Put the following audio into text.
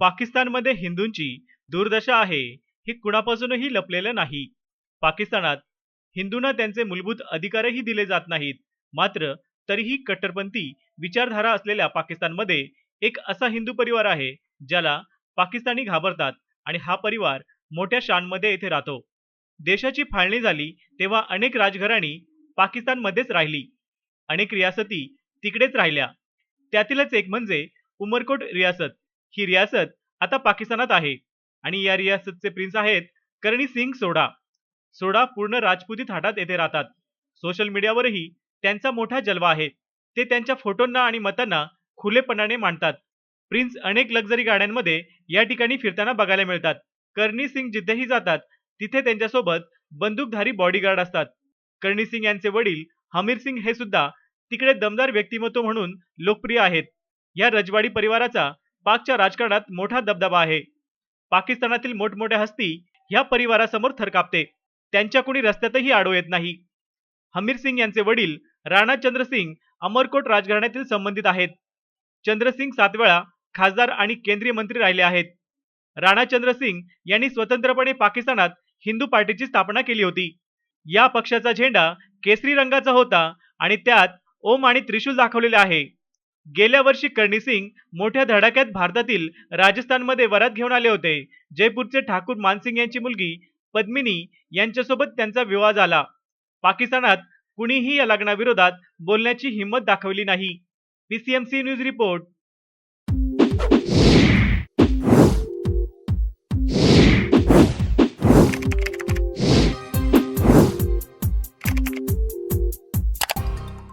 पाकिस्तानमध्ये हिंदूंची दुर्दशा आहे हे कुणापासूनही लपलेलं नाही. पाकिस्तानात हिंदूंना त्यांचे मूलभूत अधिकारही दिले जात नाहीत. मात्र तरीही कट्टरपंथी विचारधारा असलेल्या पाकिस्तानमध्ये एक असा हिंदू परिवार आहे ज्याला पाकिस्तानी घाबरतात आणि हा परिवार मोठ्या शानमध्ये येथे राहतो. देशाची फाळणी झाली तेव्हा अनेक राजघराणी पाकिस्तानमध्येच राहिली. अनेक रियासती तिकडेच राहिल्या. त्यातीलच एक म्हणजे उमरकोट रियासत. ही रियासत आता पाकिस्तानात आहे. आणि या रियासतचे प्रिन्स आहेत करणी सिंग सोडा. सोडा पूर्ण राजपुती थाटात येथे राहतात. सोशल मीडियावरही त्यांचा मोठा जलवा आहे. ते त्यांच्या फोटोंना आणि मतांना खुलेपणाने मांडतात. प्रिन्स अनेक लक्झरी गाड्यांमध्ये या ठिकाणी फिरताना बघायला मिळतात. करणी सिंग जिथेही जातात तिथे त्यांच्यासोबत बंदूकधारी बॉडीगार्ड असतात. करणी सिंग यांचे वडील हमीर सिंग हे सुद्धा तिकडे दमदार व्यक्तिमत्व म्हणून लोकप्रिय आहेत. या रजवाडी परिवाराचा पाकच्या राजकारणात मोठा दबदबा आहे. पाकिस्तानातील मोठमोठ्या हस्ती ह्या परिवारासमोर थरकापते त्यांच्या कुणी रस्त्यातही आडो येत नाही. हमीर सिंग यांचे वडील राणा चंद्रसिंग अमरकोट राजघराण्यातील संबंधित आहेत. चंद्रसिंग सात वेळा खासदार आणि केंद्रीय मंत्री राहिले आहेत. राणा चंद्रसिंग यांनी स्वतंत्रपणे पाकिस्तानात हिंदू पार्टीची स्थापना केली होती. या पक्षाचा झेंडा केसरी रंगाचा होता आणि त्यात ओम आणि त्रिशूल दाखवलेले आहे. गेल्या वर्षी करणी सिंग मोठ्या धडाक्यात भारतातील राजस्थानमध्ये वरात घेऊन आले होते. जयपूरचे ठाकूर मानसिंग यांची मुलगी पद्मिनी यांच्यासोबत त्यांचा विवाह झाला. पाकिस्तानात कुणीही या लग्नाविरोधात बोलण्याची हिंमत दाखवली नाही. PCMC news report